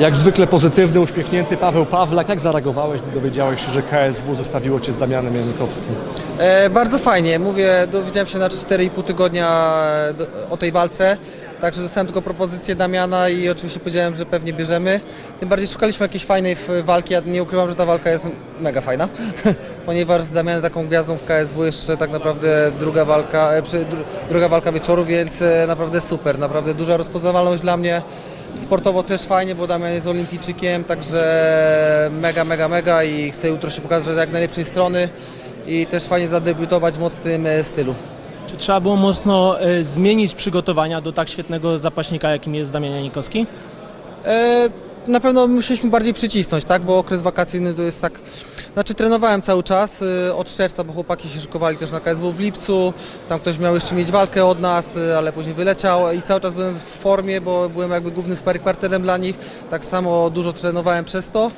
Jak zwykle pozytywny, uśmiechnięty Paweł Pawlak. Jak zareagowałeś, gdy dowiedziałeś się, że KSW zestawiło Cię z Damianem Janikowskim? E, bardzo fajnie, mówię, dowiedziałem się na 4,5 tygodnia e, do, o tej walce, także dostałem tylko propozycję Damiana i oczywiście powiedziałem, że pewnie bierzemy. Tym bardziej szukaliśmy jakiejś fajnej walki, ja nie ukrywam, że ta walka jest mega fajna, ponieważ z Damianem taką gwiazdą w KSW jeszcze tak naprawdę druga walka, e, druga walka wieczoru, więc e, naprawdę super, naprawdę duża rozpoznawalność dla mnie. Sportowo też fajnie, bo Damian jest olimpijczykiem, także mega, mega, mega i chcę jutro się pokazać jak najlepszej strony i też fajnie zadebiutować w mocnym e, stylu. Czy trzeba było mocno e, zmienić przygotowania do tak świetnego zapaśnika, jakim jest Damian Janikowski? E, na pewno musieliśmy bardziej przycisnąć, tak, bo okres wakacyjny to jest tak, znaczy trenowałem cały czas od czerwca, bo chłopaki się szykowali też na KSW w lipcu, tam ktoś miał jeszcze mieć walkę od nas, ale później wyleciał i cały czas byłem w formie, bo byłem jakby głównym sparring partnerem dla nich, tak samo dużo trenowałem przez to.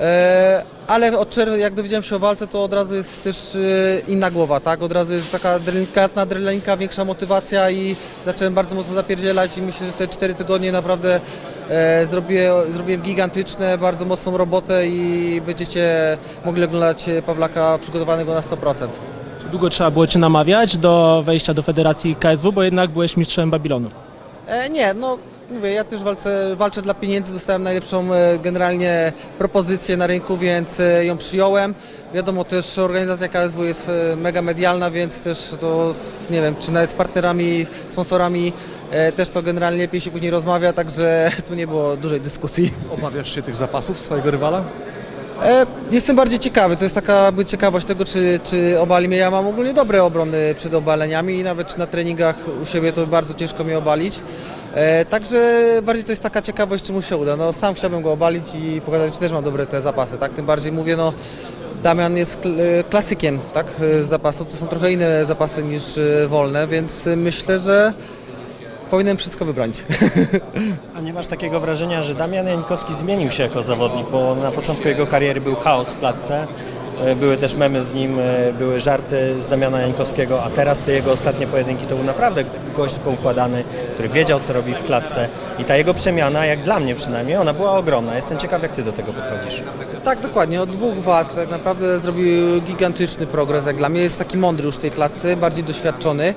E, ale od czerwca, jak dowiedziałem się o walce, to od razu jest też e, inna głowa, tak? Od razu jest taka delikatna adrenalinka, większa motywacja i zacząłem bardzo mocno zapierdzielać i myślę, że te 4 tygodnie naprawdę e, zrobiłem, zrobiłem gigantyczne, bardzo mocną robotę i będziecie mogli oglądać Pawlaka przygotowanego na 100%. Czy długo trzeba było Cię namawiać do wejścia do Federacji KSW, bo jednak byłeś mistrzem Babilonu? Nie, no mówię, ja też walczę, walczę dla pieniędzy, dostałem najlepszą e, generalnie propozycję na rynku, więc e, ją przyjąłem. Wiadomo też, organizacja KSW jest e, mega medialna, więc też to, z, nie wiem, czy nawet z partnerami, sponsorami też to generalnie lepiej się później rozmawia, także tu nie było dużej dyskusji. Obawiasz się tych zapasów swojego rywala? Jestem bardziej ciekawy, to jest taka ciekawość tego, czy, czy obali mnie. Ja mam ogólnie dobre obrony przed obaleniami i nawet na treningach u siebie to bardzo ciężko mnie obalić. E, także bardziej to jest taka ciekawość, czy mu się uda. No, sam chciałbym go obalić i pokazać, że też mam dobre te zapasy. Tak? Tym bardziej mówię, no, Damian jest e, klasykiem tak? e, zapasów. To są trochę inne zapasy niż e, wolne, więc myślę, że powinienem wszystko wybronić. A nie masz takiego wrażenia, że Damian Janikowski zmienił się jako zawodnik, bo na początku jego kariery był chaos w klatce, były też memy z nim, e, były żarty z Damiana Janikowskiego, a teraz te jego ostatnie pojedynki to był naprawdę gość poukładany, który wiedział co robi w klatce i ta jego przemiana, jak dla mnie przynajmniej, ona była ogromna. Jestem ciekaw jak ty do tego podchodzisz. Tak, dokładnie. Od dwóch walk tak naprawdę zrobił gigantyczny progres. Jak dla mnie jest taki mądry już w tej klatce, bardziej doświadczony.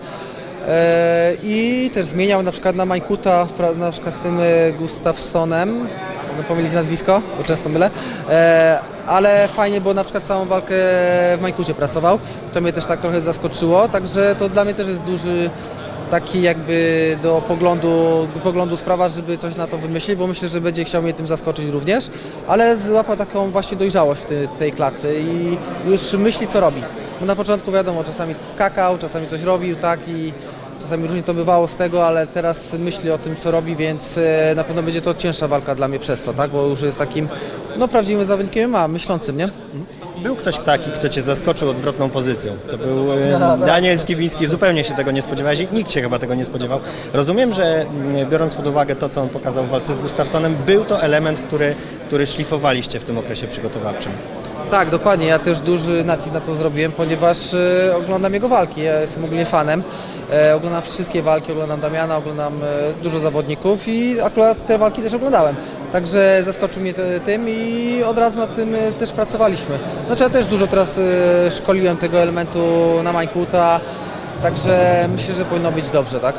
E, I też zmieniał na przykład na Majkuta, na przykład z tym e, Gustafsonem. Mogę pomylić nazwisko, bo często mylę. E, ale fajnie, bo na przykład całą walkę w Majkucie pracował. To mnie też tak trochę zaskoczyło. Także to dla mnie też jest duży taki jakby do poglądu, do poglądu sprawa, żeby coś na to wymyślić, bo myślę, że będzie chciał mnie tym zaskoczyć również, ale złapał taką właśnie dojrzałość w tej, tej i już myśli co robi. Bo na początku wiadomo, czasami skakał, czasami coś robił, tak i czasami różnie to bywało z tego, ale teraz myśli o tym co robi, więc e, na pewno będzie to cięższa walka dla mnie przez to, tak, bo już jest takim no prawdziwym zawodnikiem MMA, myślącym, nie? Był ktoś taki, kto cię zaskoczył odwrotną pozycją. To był e, Daniel Skibiński, zupełnie się tego nie spodziewałeś i nikt się chyba tego nie spodziewał. Rozumiem, że mm, biorąc pod uwagę to, co on pokazał w walce z Gustafsonem, był to element, który, który szlifowaliście w tym okresie przygotowawczym. Tak, dokładnie. Ja też duży nacisk na to zrobiłem, ponieważ e, oglądam jego walki. Ja jestem ogólnie fanem. E, oglądam wszystkie walki, oglądam Damiana, oglądam e, dużo zawodników i akurat te walki też oglądałem. Także zaskoczył mnie tym i od razu nad tym e, też pracowaliśmy. Znaczy ja też dużo teraz e, szkoliłem tego elementu na Majkuta, także myślę, że powinno być dobrze, tak?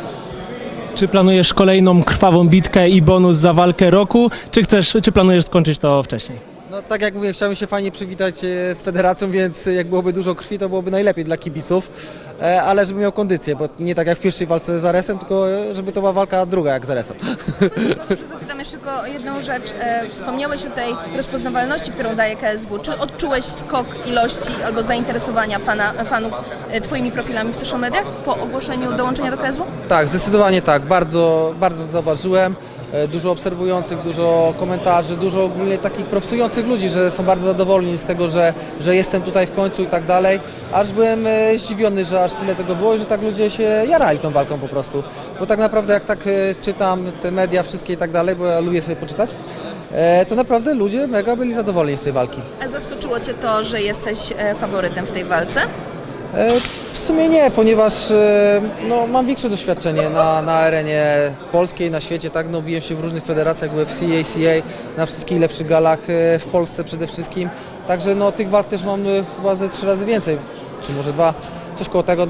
Czy planujesz kolejną krwawą bitkę i bonus za walkę roku, czy chcesz, czy planujesz skończyć to wcześniej? No tak jak mówię, chciałem się fajnie przywitać e, z federacją, więc jak byłoby dużo krwi, to byłoby najlepiej dla kibiców, E, ale żeby miał kondycję, bo nie tak jak w pierwszej walce z Aresem, tylko żeby to była walka druga jak z Aresem. Dobrze, zapytam jeszcze tylko jedną rzecz. E, Wspomniałeś o tej rozpoznawalności, którą daje KSW. Czy odczułeś skok ilości albo zainteresowania fana, fanów Twoimi profilami w social mediach po ogłoszeniu dołączenia do KSW? Tak, zdecydowanie tak, bardzo, bardzo zauważyłem. E, Dużo obserwujących, dużo komentarzy, dużo ogólnie takich profesujących ludzi, że są bardzo zadowoleni z tego, że, że jestem tutaj w końcu i tak dalej. Aż byłem e, zdziwiony, że aż tyle tego było i że tak ludzie się jarali tą walką po prostu. Bo tak naprawdę jak tak e, czytam te media wszystkie i tak dalej, bo ja lubię sobie poczytać, to naprawdę ludzie mega byli zadowoleni z tej walki. A zaskoczyło Cię to, że jesteś faworytem w tej walce? E, W sumie nie, ponieważ e, no, mam większe doświadczenie na, na arenie polskiej, na świecie, tak, no biłem się w różnych federacjach UFC, ACA, na wszystkich lepszych galach e, w Polsce przede wszystkim, także no tych walk też mam chyba ze trzy razy więcej, czy może dwa, coś koło tego,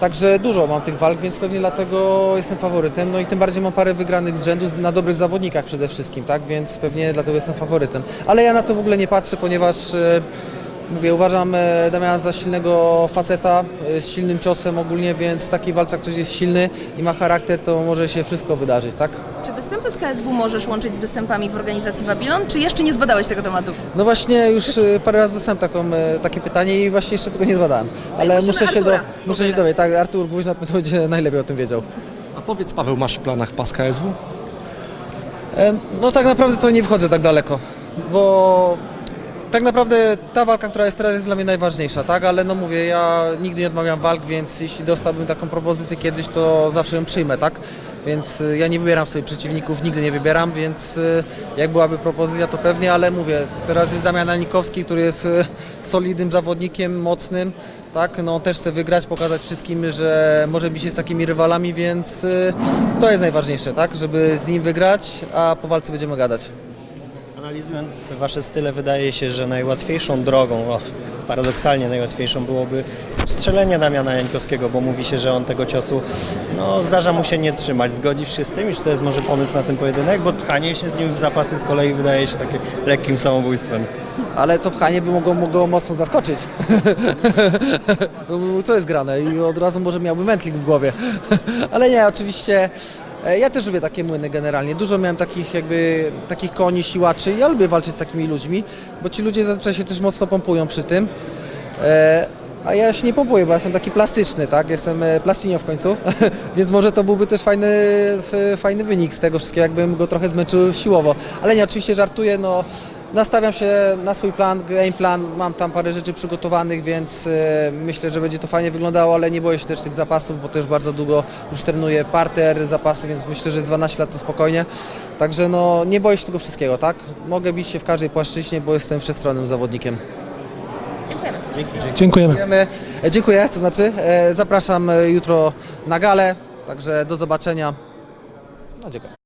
także dużo mam tych walk, więc pewnie dlatego jestem faworytem, no i tym bardziej mam parę wygranych z rzędu na dobrych zawodnikach przede wszystkim, tak, więc pewnie dlatego jestem faworytem, ale ja na to w ogóle nie patrzę, ponieważ Mówię, uważam e, Damiana za silnego faceta, e, z silnym ciosem ogólnie, więc w takiej walce jak ktoś jest silny i ma charakter, to może się wszystko wydarzyć, tak? Czy występy z KSW możesz łączyć z występami w organizacji Babylon, czy jeszcze nie zbadałeś tego tematu? No właśnie już e, parę razy dostałem taką, takie pytanie i właśnie jeszcze tego nie zbadałem. Ale musimy muszę się, do, muszę się dowiedzieć, tak, Artur Gwóźdź na pewno będzie najlepiej o tym wiedział. A powiedz Paweł, masz w planach pas KSW? No tak naprawdę to nie wchodzę tak daleko, bo tak naprawdę ta walka, która jest teraz jest dla mnie najważniejsza, tak? Ale no mówię, ja nigdy nie odmawiam walk, więc jeśli dostałbym taką propozycję kiedyś, to zawsze ją przyjmę, tak? Więc y, ja nie wybieram sobie przeciwników, nigdy nie wybieram, więc y, jak byłaby propozycja, to pewnie, ale mówię, teraz jest Damian Anikowski, który jest y, solidnym zawodnikiem, mocnym, tak? No też chce wygrać, pokazać wszystkim, że może bić się z takimi rywalami, więc to jest najważniejsze, tak? Żeby z nim wygrać, a po walce będziemy gadać. Analizując Wasze style, wydaje się, że najłatwiejszą drogą, paradoksalnie najłatwiejszą byłoby strzelenie Damiana Jańkowskiego, bo mówi się, że on tego ciosu, no zdarza mu się nie trzymać. Zgodzisz się z tym, iż to jest może pomysł na ten pojedynek, bo pchanie się z nim w zapasy z kolei wydaje się takie lekkim samobójstwem. Ale to pchanie by mogło, mogło mocno zaskoczyć. Co jest grane i od razu może miałby mętlik w głowie. Ale nie, oczywiście ja też lubię takie młyny generalnie. Dużo miałem takich jakby takich koni, siłaczy. Ja lubię walczyć z takimi ludźmi, bo ci ludzie zazwyczaj się też mocno pompują przy tym. E, A ja się nie pompuję, bo ja jestem taki plastyczny, tak? Jestem e, plastinio w końcu, więc może to byłby też fajny, fajny wynik z tego wszystkiego, jakbym go trochę zmęczył siłowo. Ale nie, oczywiście żartuję, no nastawiam się na swój plan, game plan, mam tam parę rzeczy przygotowanych, więc e, myślę, że będzie to fajnie wyglądało, ale nie boję się też tych zapasów, bo też bardzo długo już trenuję parter, zapasy, więc myślę, że z 12 lat to spokojnie. Także no nie boję się tego wszystkiego, tak? Mogę bić się w każdej płaszczyźnie, bo jestem wszechstronnym zawodnikiem. Dziękujemy. Dziękujemy. Dziękujemy. E, Dziękuję, to znaczy e, zapraszam jutro na galę, także do zobaczenia. No dziękuję.